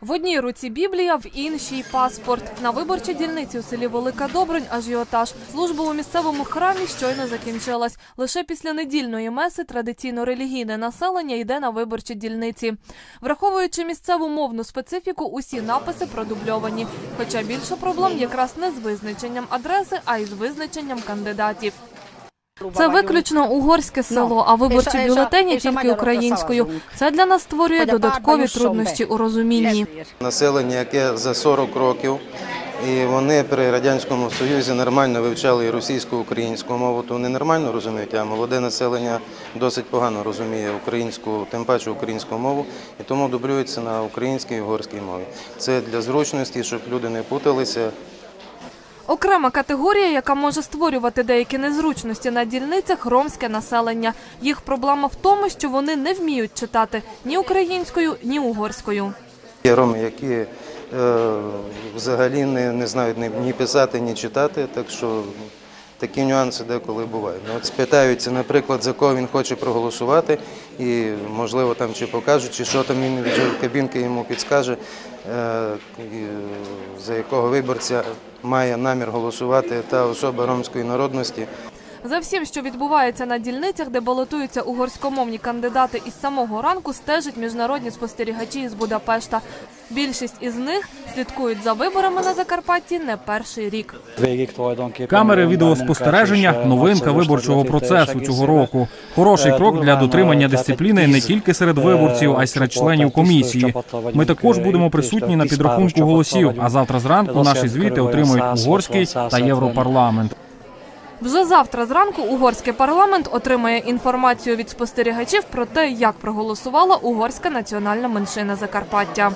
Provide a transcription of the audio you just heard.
В одній руці Біблія, в іншій паспорт. На виборчій дільниці у селі Велика Добринь ажіотаж. Служба у місцевому храмі щойно закінчилась. Лише після недільної меси традиційно релігійне населення йде на виборчі дільниці. Враховуючи місцеву мовну специфіку, усі написи продубльовані. Хоча більше проблем якраз не з визначенням адреси, а й з визначенням кандидатів. Це виключно угорське село, а виборчі бюлетені тільки українською. Це для нас створює додаткові труднощі у розумінні. населення, яке за 40 років, і вони при радянському союзі нормально вивчали і російську українську мову, то вони нормально розуміють. А молоде населення досить погано розуміє українську, тим паче українську мову, і тому дублюється на українській і угорській мові. Це для зручності, щоб люди не путалися. Окрема категорія, яка може створювати деякі незручності на дільницях ромське населення. Їх проблема в тому, що вони не вміють читати ні українською, ні угорською. Є роми, які е, взагалі не, не знають ні, писати, ні читати, так що такі нюанси деколи бувають. Ну, От спитаються, наприклад, за кого він хоче проголосувати, і можливо там чи покажуть, чи що там він вже в кабінки йому підскаже, е, за якого виборця має намір голосувати та особа ромської народності. За всім, що відбувається на дільницях, де балотуються угорськомовні кандидати із самого ранку, стежать міжнародні спостерігачі із Будапешта. Більшість із них слідкують за виборами на Закарпатті не перший рік. Камери відеоспостереження новинка виборчого процесу цього року. Хороший крок для дотримання дисципліни не тільки серед виборців, а й серед членів комісії. Ми також будемо присутні на підрахунку голосів. А завтра зранку наші звіти отримують угорський та європарламент. Вже завтра зранку угорський парламент отримає інформацію від спостерігачів про те, як проголосувала угорська національна меншина Закарпаття.